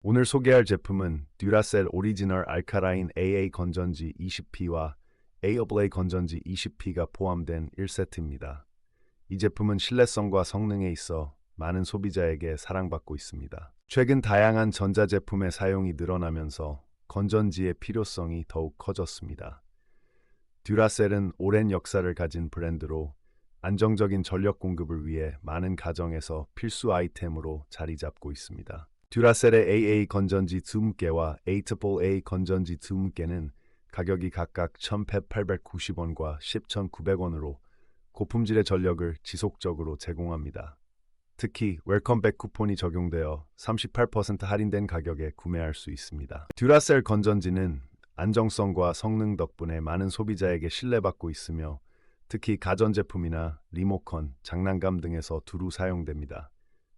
오늘 소개할 제품은 듀라셀 오리지널 알카라인 AA 건전지 20P와 에어블레이 건전지 20P가 포함된 1세트입니다. 이 제품은 신뢰성과 성능에 있어 많은 소비자에게 사랑받고 있습니다. 최근 다양한 전자제품의 사용이 늘어나면서 건전지의 필요성이 더욱 커졌습니다. 듀라셀은 오랜 역사를 가진 브랜드로 안정적인 전력 공급을 위해 많은 가정에서 필수 아이템으로 자리 잡고 있습니다. 듀라셀의 AA 건전지 2개와 A-A 건전지 2개는 가격이 각각 1,890원과 10,900원으로 고품질의 전력을 지속적으로 제공합니다. 특히 웰컴백 쿠폰이 적용되어 38% 할인된 가격에 구매할 수 있습니다. 듀라셀 건전지는 안정성과 성능 덕분에 많은 소비자에게 신뢰받고 있으며 특히 가전제품이나 리모컨, 장난감 등에서 두루 사용됩니다.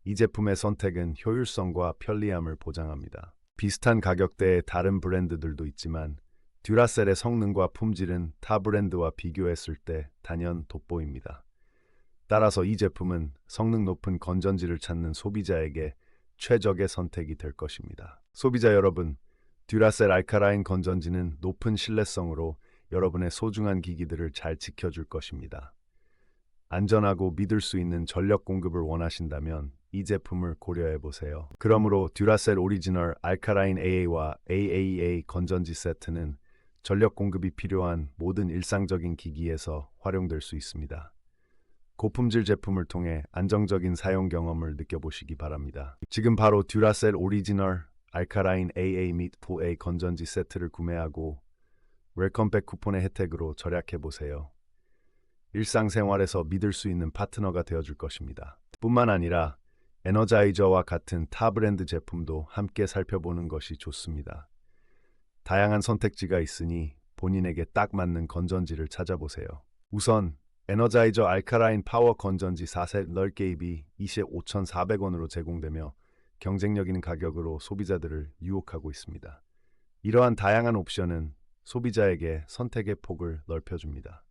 이 제품의 선택은 효율성과 편리함을 보장합니다. 비슷한 가격대의 다른 브랜드들도 있지만 듀라셀의 성능과 품질은 타 브랜드와 비교했을 때 단연 돋보입니다. 따라서 이 제품은 성능 높은 건전지를 찾는 소비자에게 최적의 선택이 될 것입니다. 소비자 여러분, 듀라셀 알카라인 건전지는 높은 신뢰성으로 여러분의 소중한 기기들을 잘 지켜줄 것입니다. 안전하고 믿을 수 있는 전력 공급을 원하신다면 이 제품을 고려해 보세요. 그러므로 듀라셀 오리지널 알카라인 AA와 AAA 건전지 세트는 전력 공급이 필요한 모든 일상적인 기기에서 활용될 수 있습니다. 고품질 제품을 통해 안정적인 사용 경험을 느껴보시기 바랍니다. 지금 바로 듀라셀 오리지널 알카라인 AA 및 4A 건전지 세트를 구매하고 웰컴백 쿠폰의 혜택으로 절약해 보세요. 일상생활에서 믿을 수 있는 파트너가 되어줄 것입니다. 뿐만 아니라 에너자이저와 같은 타 브랜드 제품도 함께 살펴보는 것이 좋습니다. 다양한 선택지가 있으니 본인에게 딱 맞는 건전지를 찾아보세요. 우선 에너자이저 알카라인 파워 건전지 4셋 넓게 입이 25,400원으로 제공되며 경쟁력 있는 가격으로 소비자들을 유혹하고 있습니다. 이러한 다양한 옵션은 소비자에게 선택의 폭을 넓혀줍니다.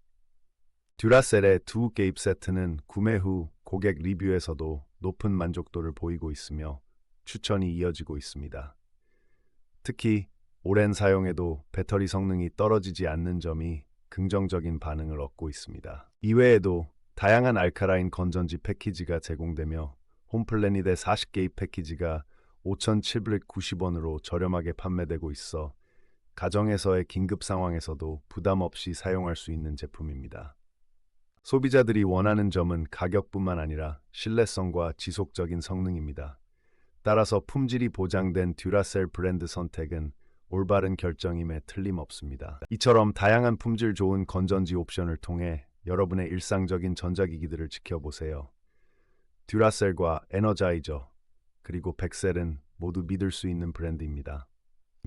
듀라셀의 두 개입 세트는 구매 후 고객 리뷰에서도 높은 만족도를 보이고 있으며 추천이 이어지고 있습니다. 특히 오랜 사용에도 배터리 성능이 떨어지지 않는 점이 긍정적인 반응을 얻고 있습니다. 이외에도 다양한 알카라인 건전지 패키지가 제공되며 홈플래닛의 40개입 패키지가 5,790원으로 저렴하게 판매되고 있어 가정에서의 긴급 상황에서도 부담 없이 사용할 수 있는 제품입니다. 소비자들이 원하는 점은 가격뿐만 아니라 신뢰성과 지속적인 성능입니다. 따라서 품질이 보장된 듀라셀 브랜드 선택은 올바른 결정임에 틀림없습니다. 이처럼 다양한 품질 좋은 건전지 옵션을 통해 여러분의 일상적인 전자기기들을 지켜보세요. 듀라셀과 에너자이저 그리고 백셀은 모두 믿을 수 있는 브랜드입니다.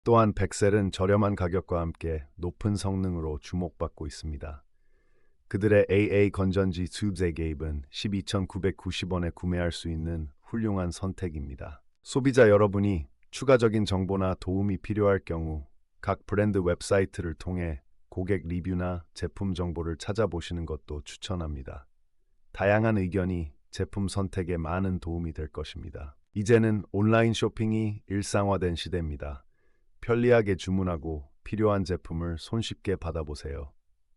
또한 백셀은 저렴한 가격과 함께 높은 성능으로 주목받고 있습니다. 그들의 AA 건전지 튜브제 개입은 12,990원에 구매할 수 있는 훌륭한 선택입니다. 소비자 여러분이 추가적인 정보나 도움이 필요할 경우 각 브랜드 웹사이트를 통해 고객 리뷰나 제품 정보를 찾아보시는 것도 추천합니다. 다양한 의견이 제품 선택에 많은 도움이 될 것입니다. 이제는 온라인 쇼핑이 일상화된 시대입니다. 편리하게 주문하고 필요한 제품을 손쉽게 받아보세요.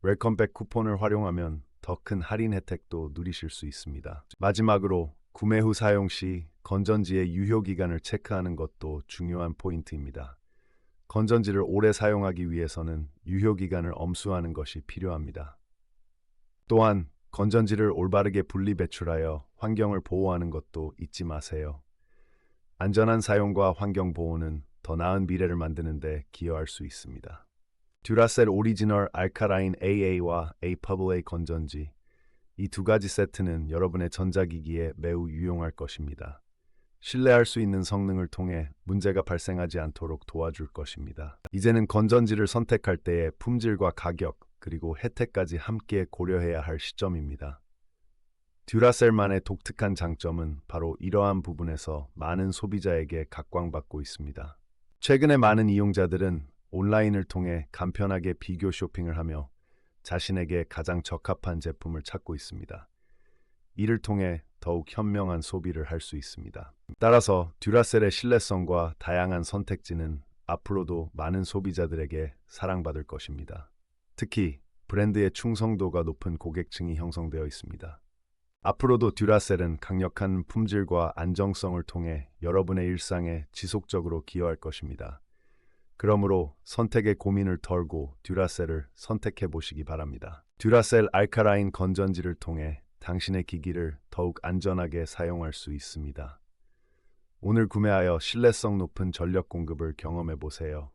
웰컴백 쿠폰을 활용하면 더 큰 할인 혜택도 누리실 수 있습니다. 마지막으로 구매 후 사용 시 건전지의 유효 기간을 체크하는 것도 중요한 포인트입니다. 건전지를 오래 사용하기 위해서는 유효 기간을 엄수하는 것이 필요합니다. 또한 건전지를 올바르게 분리 배출하여 환경을 보호하는 것도 잊지 마세요. 안전한 사용과 환경 보호는 더 나은 미래를 만드는 데 기여할 수 있습니다. 듀라셀 오리지널 알카라인 AA와 APA 건전지 이 두 가지 세트는 여러분의 전자기기에 매우 유용할 것입니다. 신뢰할 수 있는 성능을 통해 문제가 발생하지 않도록 도와줄 것입니다. 이제는 건전지를 선택할 때의 품질과 가격, 그리고 혜택까지 함께 고려해야 할 시점입니다. 듀라셀만의 독특한 장점은 바로 이러한 부분에서 많은 소비자에게 각광받고 있습니다. 최근에 많은 이용자들은 온라인을 통해 간편하게 비교 쇼핑을 하며 자신에게 가장 적합한 제품을 찾고 있습니다. 이를 통해 더욱 현명한 소비를 할 수 있습니다. 따라서 듀라셀의 신뢰성과 다양한 선택지는 앞으로도 많은 소비자들에게 사랑받을 것입니다. 특히 브랜드의 충성도가 높은 고객층이 형성되어 있습니다. 앞으로도 듀라셀은 강력한 품질과 안정성을 통해 여러분의 일상에 지속적으로 기여할 것입니다. 그러므로 선택의 고민을 덜고 듀라셀을 선택해 보시기 바랍니다. 듀라셀 알카라인 건전지를 통해 당신의 기기를 더욱 안전하게 사용할 수 있습니다. 오늘 구매하여 신뢰성 높은 전력 공급을 경험해 보세요.